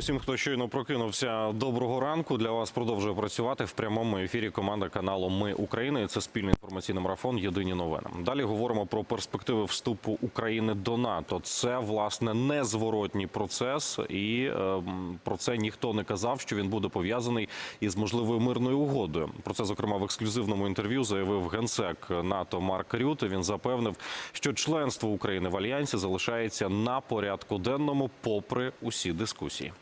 Усім, хто щойно прокинувся, доброго ранку. Для вас продовжує працювати в прямому ефірі команда каналу Ми Україна. І Це спільний інформаційний марафон. Єдині новини. Далі говоримо про перспективи вступу України до НАТО. Це власне незворотній процес, і ем, про це ніхто не казав, що він буде пов'язаний із можливою мирною угодою. Про це зокрема в ексклюзивному інтерв'ю заявив генсек НАТО Марк Рюте. Він запевнив, що членство України в альянсі залишається на порядку денному, попри усі дискусії.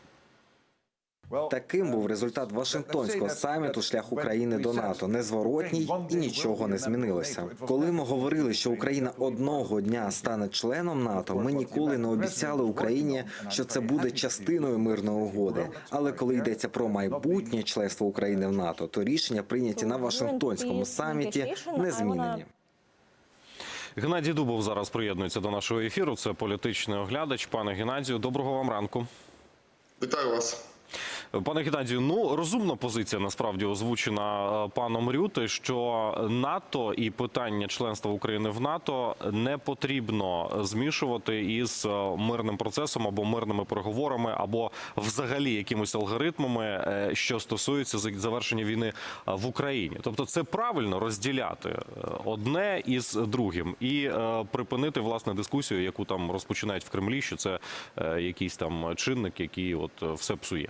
Таким був результат Вашингтонського саміту шлях України до НАТО незворотній і нічого не змінилося. Коли ми говорили, що Україна одного дня стане членом НАТО, ми ніколи не обіцяли Україні, що це буде частиною мирної угоди. Але коли йдеться про майбутнє членство України в НАТО, то рішення прийняті на Вашингтонському саміті не змінені. Геннадій Дубов зараз приєднується до нашого ефіру. Це політичний оглядач. Пане Геннадію, доброго вам ранку. Вітаю вас. Пане Геннадію, ну розумна позиція насправді озвучена е, паном Рюте, що НАТО і питання членства України в НАТО не потрібно змішувати із е, мирним процесом або мирними переговорами, або взагалі якимись алгоритмами, е, що стосуються за- завершення війни в Україні. Тобто, це правильно розділяти одне із другим і припинити власне дискусію, яку там розпочинають в Кремлі, що це якийсь там чинник, який от все псує.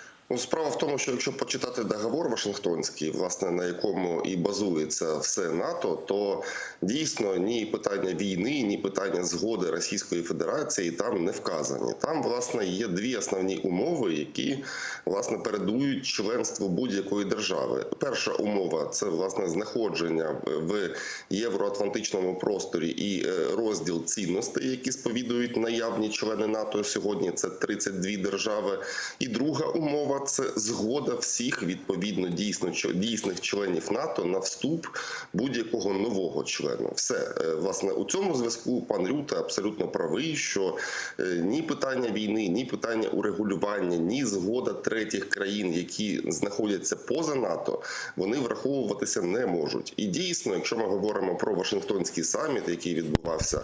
Ну, справа в тому, що якщо почитати договор Вашингтонський, власне на якому і базується все НАТО, то дійсно ні питання війни, ні питання згоди Російської Федерації там не вказані. Там власне є дві основні умови, які власне передують членству будь-якої держави. Перша умова це власне знаходження в євроатлантичному просторі і е, розділ цінностей, які сповідують наявні члени НАТО сьогодні. Це 32 держави. І друга умова це згода всіх відповідно дійсно дійсних членів НАТО на вступ будь-якого нового члена. Все Е, власне у цьому зв'язку пан Рюта абсолютно правий, що е, ні питання війни, ні питання урегулювання, ні згода третіх країн, які знаходяться поза НАТО, вони враховуватися не можуть. І дійсно, якщо ми говоримо про Вашингтонський саміт, який відбувався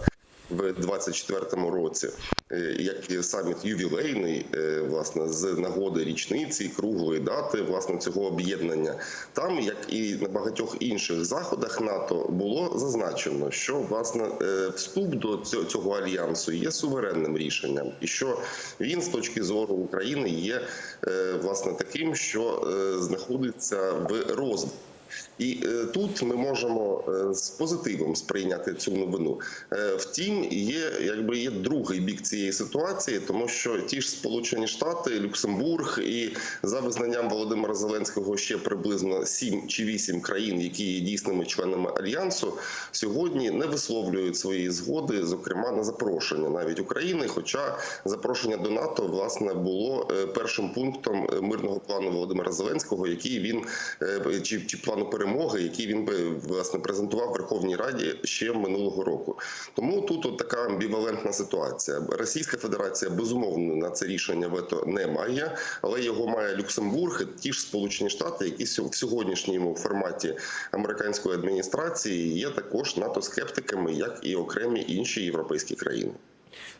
в 24-му році, як саміт ювілейний, е, власне, з нагоди річниці круглої дати власне цього об'єднання. Там, як і на багатьох інших заходах НАТО, було зазначено, що власне е, вступ до цього, альянсу є суверенним рішенням, і що він з точки зору України є е, власне таким, що знаходиться в розвитку. І е, тут ми можемо е, з позитивом сприйняти цю новину. Е, втім, є якби є другий бік цієї ситуації, тому що ті ж Сполучені Штати, Люксембург і за визнанням Володимира Зеленського ще приблизно сім чи вісім країн, які є дійсними членами альянсу, сьогодні не висловлюють своєї згоди, зокрема на запрошення навіть України. Хоча запрошення до НАТО власне було першим пунктом мирного плану Володимира Зеленського, який він чи, чи плану перемоги, який він би власне презентував Верховній Раді ще минулого року. Тому тут от така амбівалентна ситуація. Російська Федерація безумовно на це рішення вето не має, але його має Люксембург, і ті ж Сполучені Штати, які в сьогоднішньому форматі американської адміністрації є також НАТО-скептиками, як і окремі інші європейські країни.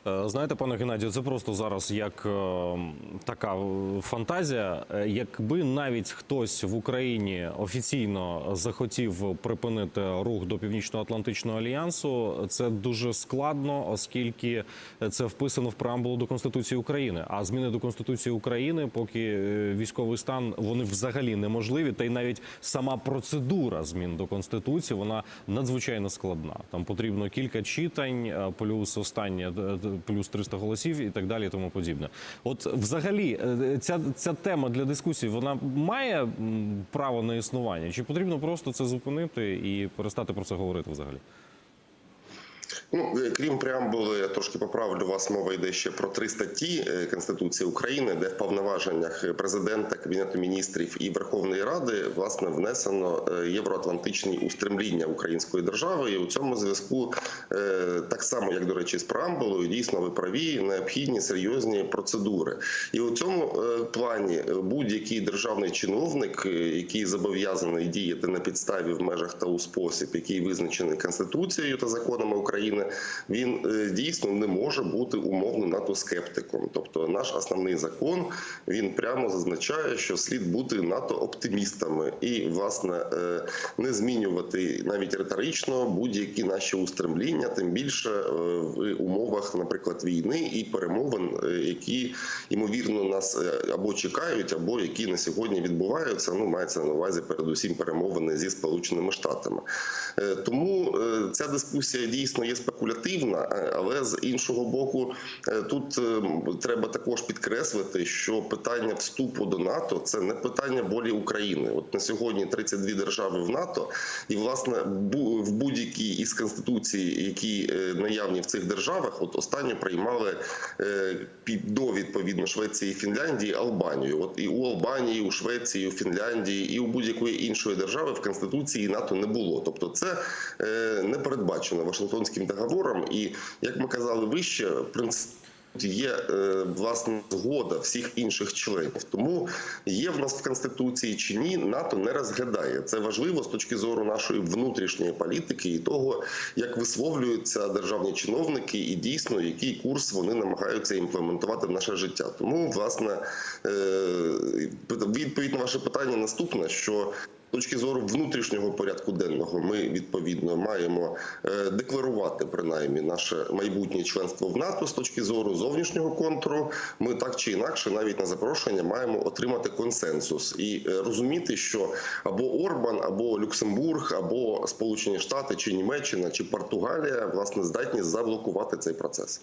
Е, Знаєте, пане Геннадію, це просто зараз як е, така е, фантазія. Якби навіть хтось в Україні офіційно захотів припинити рух до Північно-Атлантичного альянсу, це дуже складно, оскільки це вписано в преамбулу до Конституції України. А зміни до Конституції України, поки військовий стан, вони взагалі неможливі. Та й навіть сама процедура змін до Конституції вона надзвичайно складна. Там потрібно кілька читань, плюс останнє плюс 300 голосів і так далі, і тому подібне. От, взагалі, е, ця, ця тема для дискусії вона має право на існування? Чи потрібно просто це зупинити і перестати про це говорити взагалі? Ну, е, крім преамбули, я трошки поправлю вас. Мова йде ще про три статті е, Конституції України, де в повноваженнях президента, кабінету міністрів і Верховної Ради власне внесено е, євроатлантичні устремління української держави. І у цьому зв'язку, так само як до речі, з преамбулою, дійсно ви праві, необхідні серйозні процедури. І у цьому плані будь-який державний чиновник, який зобов'язаний діяти на підставі в межах та у спосіб, який визначений Конституцією та законами України, України, він е, дійсно не може бути умовно НАТО скептиком. Тобто, наш основний закон він прямо зазначає, що слід бути НАТО оптимістами і власне е, не змінювати навіть риторично будь-які наші устремління, тим більше е, в умовах, наприклад, війни і перемовин, які ймовірно нас або чекають, або які на сьогодні відбуваються. Ну мається на увазі передусім перемовини зі сполученими штатами. Тому ця дискусія дійсно є спекулятивна, е, але з іншого боку, е, тут е, треба також підкреслити, що питання вступу до НАТО це не питання болі України. От на сьогодні 32 держави в НАТО, і власне в будь-якій із конституцій, які наявні в цих державах, от останню приймали до відповідно Швеції, Фінляндії, Албанію. От і у Албанії, у Швеції, у Фінляндії, і у будь-якої іншої держави в конституції НАТО не було. Тобто, це не передбачено Вашингтонським договором. І як ми казали вище, принцип. Є е, власне згода всіх інших членів, тому є в нас в конституції чи ні, НАТО не розглядає. Це важливо з точки зору нашої внутрішньої політики і того, як висловлюються державні чиновники, і дійсно який курс вони намагаються імплементувати в наше життя. Тому власне е, відповідь на ваше питання наступна: що точки зору внутрішнього порядку денного, ми відповідно маємо е, декларувати принаймні наше майбутнє членство в НАТО з точки зору зовнішнього контуру. Ми так чи інакше, навіть на запрошення, маємо отримати консенсус і е, розуміти, що або Орбан, або Люксембург, або Сполучені Штати, чи Німеччина, чи Португалія власне здатні заблокувати цей процес.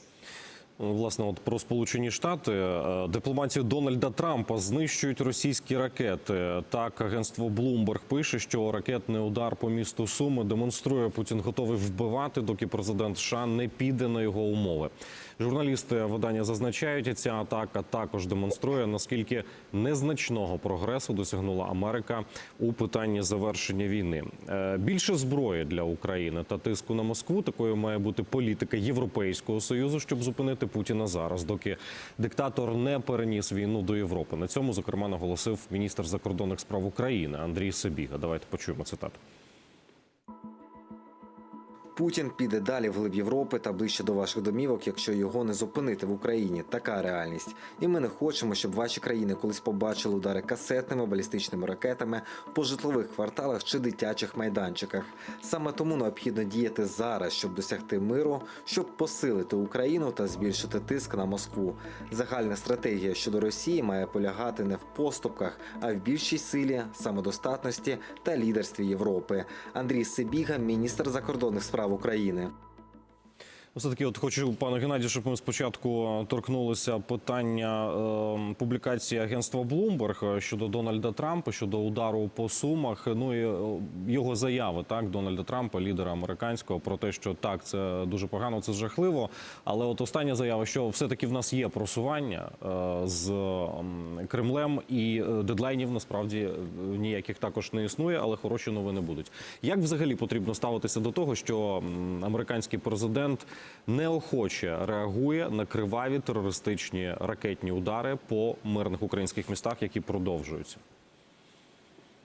Власне, от про Сполучені Штати Е, дипломатію Дональда Трампа знищують російські ракети. Так, агентство Bloomberg пише, що ракетний удар по місту Суми демонструє Путін готовий вбивати, доки президент США не піде на його умови. Журналісти видання зазначають, ця атака також демонструє наскільки незначного прогресу досягнула Америка у питанні завершення війни. Е, Більше зброї для України та тиску на Москву. Такою має бути політика Європейського союзу, щоб зупинити Путіна зараз, доки диктатор не переніс війну до Європи. На цьому зокрема наголосив міністр закордонних справ України Андрій Сибіга. Давайте почуємо цитату. Путін піде далі вглиб Європи та ближче до ваших домівок, якщо його не зупинити в Україні. Така реальність. І ми не хочемо, щоб ваші країни колись побачили удари касетними балістичними ракетами по житлових кварталах чи дитячих майданчиках. Саме тому необхідно діяти зараз, щоб досягти миру, щоб посилити Україну та збільшити тиск на Москву. Загальна стратегія щодо Росії має полягати не в поступках, а в більшій силі, самодостатності та лідерстві Європи. Андрій Сибіга, міністр закордонних справ України. Все таки, от хочу, пане Геннадію, щоб ми спочатку торкнулися питання е, публікації агентства Bloomberg щодо Дональда Трампа, щодо удару по сумах. Ну і е, його заяви, так, Дональда Трампа, лідера американського, про те, що так, це дуже погано, це жахливо. Але от остання заява, що все-таки в нас є просування е, з Кремлем, і е, дедлайнів насправді е, ніяких також не існує, але хороші новини будуть. Як взагалі потрібно ставитися до того, що американський президент неохоче реагує на криваві терористичні ракетні удари по мирних українських містах, які продовжуються?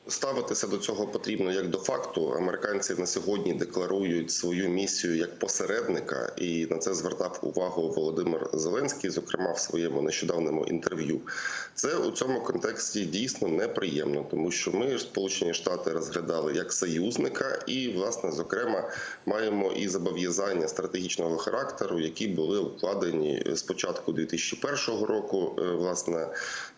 Ставитися до цього потрібно як до факту. Американці на сьогодні декларують свою місію як посередника, і на це звертав увагу Володимир Зеленський, зокрема в своєму нещодавньому інтерв'ю. Це у цьому контексті дійсно неприємно, тому що ми Сполучені Штати розглядали як союзника, і власне зокрема маємо і зобов'язання стратегічного характеру, які були укладені з початку 2001 року. Е, Власне,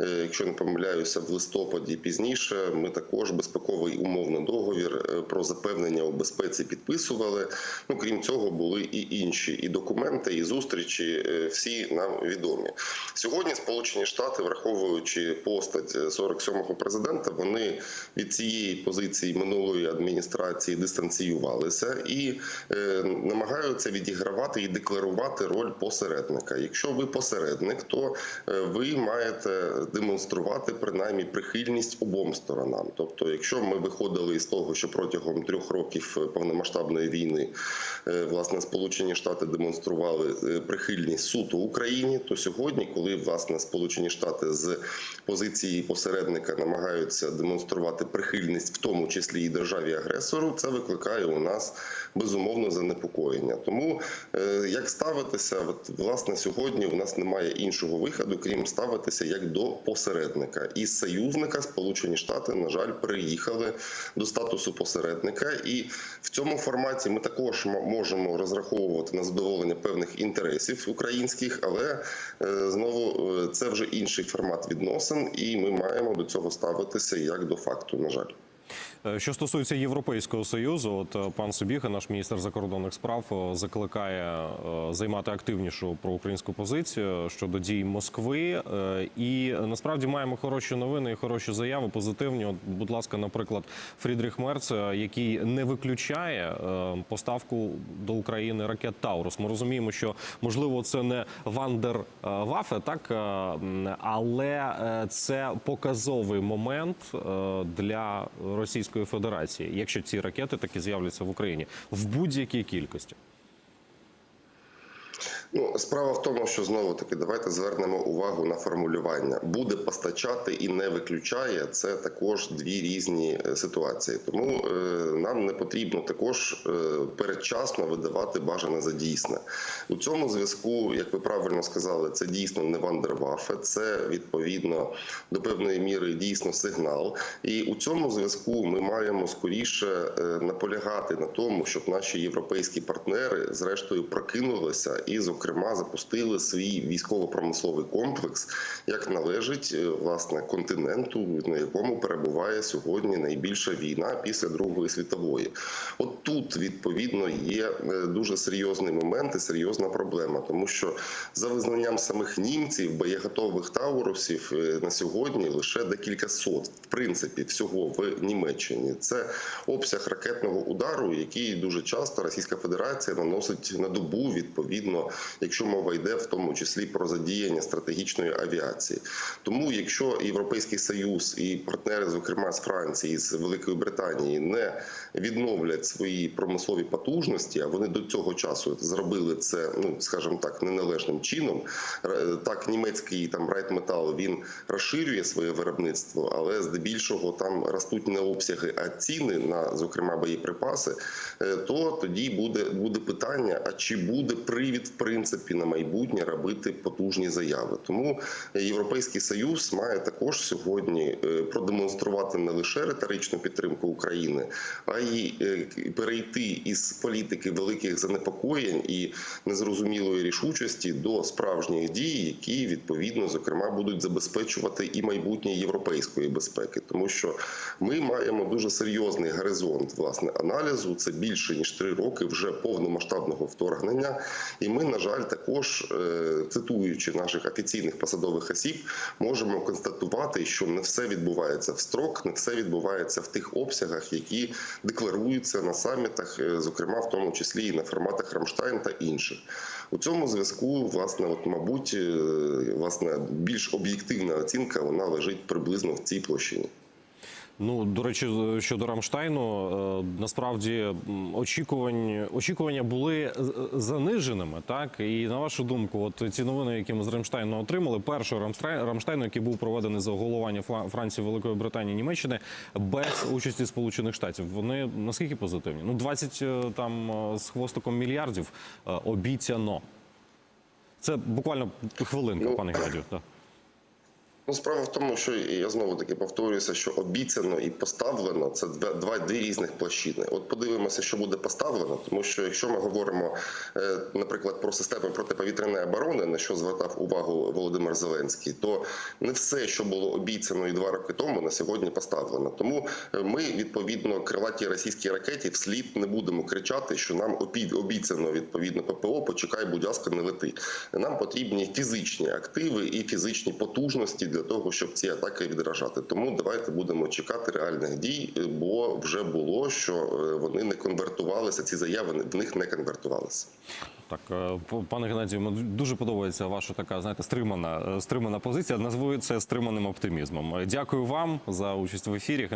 е, якщо не помиляюся, в листопаді пізніше ми також безпековий умовний договір е, про запевнення у безпеці підписували. Ну крім цього, були і інші і документи, і зустрічі. е, Всі нам відомі. Сьогодні Сполучені Штати, враховуючи постать 47-го президента, вони від цієї позиції минулої адміністрації дистанціювалися і е, намагаються відігравати і декларувати роль посередника. Якщо ви посередник, то е, ви маєте демонструвати принаймні прихильність обом сторонам. Тобто Тобто, якщо ми виходили із того, що протягом трьох років е, повномасштабної війни е, власне Сполучені Штати демонстрували е, прихильність суто Україні, то сьогодні, коли власне Сполучені Штати з позиції посередника намагаються демонструвати прихильність, в тому числі і державі агресору, це викликає у нас безумовно занепокоєння. Тому як ставитися, от власне сьогодні у нас немає іншого виходу, крім ставитися як до посередника. І союзника Сполучені Штати, на жаль, приїхали до статусу посередника, і в цьому форматі ми також можемо розраховувати на задоволення певних інтересів українських, але е, знову е, це вже інший формат відносин, і ми маємо до цього ставитися як до факту. На жаль. Е, Що стосується Європейського союзу, от е, пан Собіга, наш міністр закордонних справ, е, закликає займати активнішу проукраїнську позицію щодо дій Москви. І насправді маємо хороші новини і хороші заяви, позитивні. От, будь ласка, наприклад, Фрідріх Мерц, який не виключає поставку до України ракет Таурус. Ми розуміємо, що можливо це не Вандер Вафе, так але це показовий момент для Російської Федерації, якщо ці ракети таки з'являться в Україні в будь-якій кількості. Ну, справа в тому, що знову таки давайте звернемо увагу на формулювання. Буде постачати і не виключає. Це також дві різні е, ситуації. Тому е, нам не потрібно також е, передчасно видавати бажане за дійсне. У цьому зв'язку, як ви правильно сказали, це дійсно не вандервафе, це відповідно до певної міри дійсно сигнал. І у цьому зв'язку ми маємо скоріше е, наполягати на тому, щоб наші європейські партнери зрештою прокинулися і, зокрема, запустили свій військово-промисловий комплекс, як належить е, власне континенту, на якому перебуває сьогодні найбільша війна після Другої світової. От тут відповідно є е, дуже серйозний момент і серйозна проблема, тому що за визнанням самих німців боєготових таурусів е, на сьогодні лише декілька сот, в принципі, всього в Німеччині. Це обсяг ракетного удару, який дуже часто Російська Федерація наносить на добу, відповідно, якщо мова йде в тому числі про задіяння стратегічної авіації. Тому, якщо Європейський Союз і партнери, зокрема з Франції, з Великої Британії, не відновлять свої промислові потужності, а вони до цього часу зробили це, ну скажімо так, неналежним чином. Так, німецький там Райтметал він розширює своє виробництво, але здебільшого там ростуть не обсяги, а ціни на зокрема боєприпаси. е, То тоді буде буде питання: а чи буде привід в принципі на майбутнє робити потужні заяви? Тому Європейський Союз має також сьогодні е, продемонструвати не лише риторичну підтримку України, а й е, перейти із політики великих занепокоєнь і незрозумілої рішучості до справжніх дій, які відповідно зокрема будуть забезпечувати і майбутнє європейської безпеки, тому що ми маємо дуже серйозний горизонт власне аналізу. Це більше ніж три роки вже повномасштабного вторгнення. І ми, на жаль, також е, цитуючи наших офіційних посадових осіб, можемо констатувати, що не все відбувається в строк, не все відбувається в тих обсягах, які декларуються на самітах, е, зокрема в тому числі і на форматах Рамштайн та інших. У цьому зв'язку, власне, от мабуть, е, власне, більш об'єктивна оцінка вона лежить приблизно в цій площині. Ну до речі, щодо Рамштайну, е, насправді м, очікування очікування були заниженими. Так і на вашу думку, от ці новини, які ми з Рамштайну отримали, першого Рамштайн- Рамштайну, який був проведений за головування Франції, Великої Британії, Німеччини, без участі Сполучених Штатів, вони наскільки позитивні? Ну 20 е, там е, з хвостиком мільярдів е, обіцяно. Це буквально хвилинка, Ну, пане Геннадію. Ну, справа в тому, що я знову таки повторююся, що обіцяно і поставлено це два, дві різних площини. От подивимося, що буде поставлено, тому що якщо ми говоримо, е, наприклад, про систему протиповітряної оборони, на що звертав увагу Володимир Зеленський, то не все, що було обіцяно і два роки тому, на сьогодні поставлено. Тому е, ми відповідно крилаті російські ракеті вслід не будемо кричати, що нам обіцяно відповідно ППО. Почекай, будь ласка, не лети. Нам потрібні фізичні активи і фізичні потужності для того, щоб ці атаки відражати. Тому давайте будемо чекати реальних дій, бо вже було, що е, вони не конвертувалися. Ці заяви в них не конвертувалися. Так, е, пане Геннадію, дуже подобається ваша така, знаєте, стримана, е, стримана позиція. Назву це стриманим оптимізмом. Дякую вам за участь в ефірі.